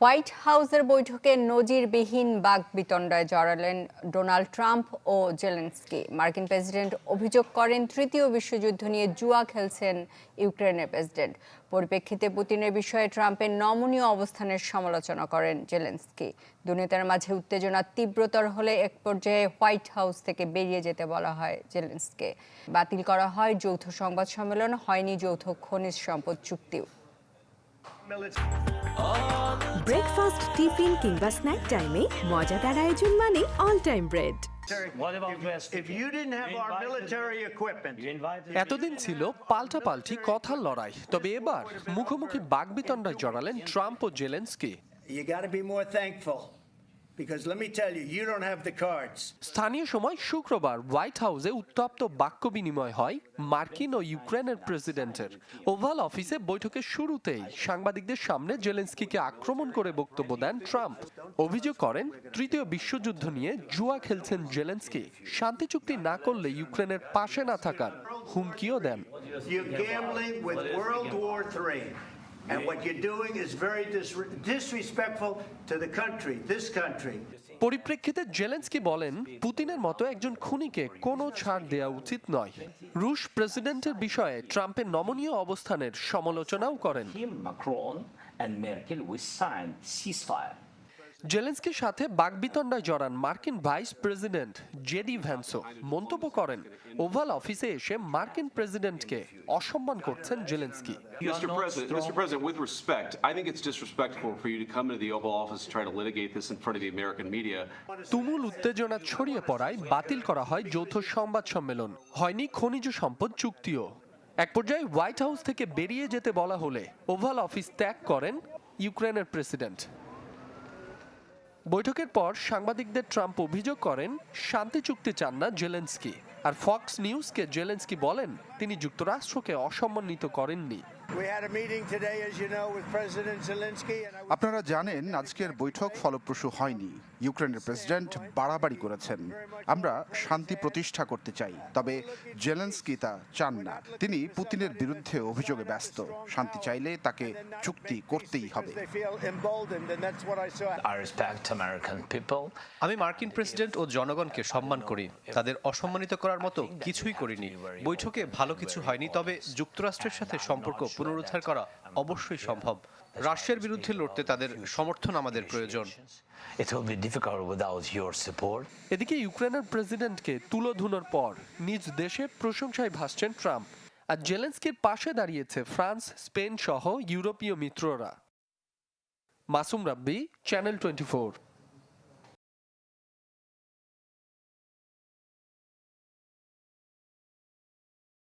White হাউসের বৈঠকে নজিরবিহীন বাগবিতণ্ডায় জড়ালেন ডোনাল্ড ট্রাম্প ও জেলেন্সকি। মার্কিন প্রেসিডেন্ট অভিযোগ করেন, তৃতীয় বিশ্বযুদ্ধ নিয়ে জুয়া খেলছেন ইউক্রেনের প্রেসিডেন্ট। পরিপ্রেক্ষিতে পুতিনের বিষয়ে ট্রাম্পের নমনীয় অবস্থানের সমালোচনা করেন জেলেন্সকি। দুনেতার মাঝে উত্তেজনা তীব্রতর হলে এক পর্যায়ে হোয়াইট হাউস থেকে বেরিয়ে যেতে বলা হয় জেলেন্সকে। বাতিল করা হয় যৌথ সংবাদ সম্মেলন, হয়নি যৌথ খনিজ সম্পদ চুক্তিও। ব্রেকফাস্ট টিফিন কিংবা স্ন্যাক টাইমে মজাদার আয়োজন মানে অল টাইম ব্রেড এতদিন ছিল পাল্টাপাল্টি কথার লড়াই। তবে এবার মুখোমুখি বাগবিতণ্ডায় জড়ালেন Trump O Zelensky. You got to be more thankful. স্থানীয় সময় শুক্রবার হোয়াইট হাউসে উত্তপ্ত বাক্য বিনিময় হয় মার্কিন ও ইউক্রেনের প্রেসিডেন্টের। ওভাল অফিসে বৈঠকের শুরুতেই সাংবাদিকদের সামনে জেলেন্সকিকে আক্রমণ করে বক্তব্য দেন ট্রাম্প। অভিযোগ করেন তৃতীয় বিশ্বযুদ্ধ নিয়ে জুয়া খেলছেন জেলেন্সকি। শান্তি চুক্তি না করলে ইউক্রেনের পাশে না থাকার হুমকিও দেন। And what you're doing is very dis- disrespectful to the country, this country. পরিপ্রেক্ষিতে জেলেন্সকি বলেন পুতিনের মতো একজন খুনিকে কোনো ছাড় দেওয়া উচিত নয় রুশ প্রেসিডেন্টের বিষয়ে ট্রাম্পের নমনীয় অবস্থানের সমালোচনাও করেন জেলেন্সকির সাথে বাগবিতণ্ডায় জড়ান মার্কিন ভাইস প্রেসিডেন্ট জেডি ভ্যান্সো মন্তব্য করেন ওভাল অফিসে এসে মার্কিন প্রেসিডেন্টকে অসম্মান করছেন Zelensky Mr. President. Mr. President, with respect, I think it's disrespectful for you to come into the Oval Office and try to litigate this in front of the American media. তুমুল উত্তেজনা ছড়িয়ে পড়ায় বাতিল করা হয় যৌথ সংবাদ সম্মেলন হয়নি খনিজ সম্পদ চুক্তিও এক পর্যায়ে হোয়াইট হাউস থেকে বেরিয়ে যেতে বলা হলে ওভাল অফিস ত্যাগ করেন ইউক্রেনের প্রেসিডেন্ট বৈঠকের পর সাংবাদিকদের ট্রাম্প অভিযোগ করেন, শান্তি চুক্তি চান না জেলেন্সকি। আর ফক্স নিউজকে জেলেন্সকি বলেন, তিনি যুক্তরাষ্ট্রকে অসম্মানিত করেননি। We had a meeting today, as you know, with President Zelensky. And I আপনারা জানেন আজকের বৈঠক ফলপ্রসূ হয়নি। ইউক্রেনের প্রেসিডেন্ট বাড়াবাড়ি করেছেন। আমরা শান্তি প্রতিষ্ঠা করতে চাই তবে জেলেন্সকি তা চান না। তিনি পুতিনের বিরুদ্ধে অভিযোগে ব্যস্ত। শান্তি চাইলে তাকে চুক্তি করতেই হবে. আমি মার্কিন প্রেসিডেন্ট ও জনগণকে সম্মান করি। তাদের অসম্মানিত করার মতো কিছুই করিনি। বৈঠকে ভালো কিছু হয়নি তবে যুক্তরাষ্ট্রের সাথে সম্পর্ক পুনরুদ্ধার করা অবশ্যই সম্ভব। রাশিয়ার বিরুদ্ধে লড়তে তাদের সমর্থন আমাদের প্রয়োজন. এদিকে ইউক্রেনের প্রেসিডেন্টকে তুলো তুলোধুনোর পর নিজ দেশে প্রশংসায় ভাসছেন ট্রাম্প আর জেলেন্সকির পাশে দাঁড়িয়েছে ফ্রান্স স্পেন সহ ইউরোপীয় মিত্ররা। মাসুম রাব্বি চ্যানেল টোয়েন্টি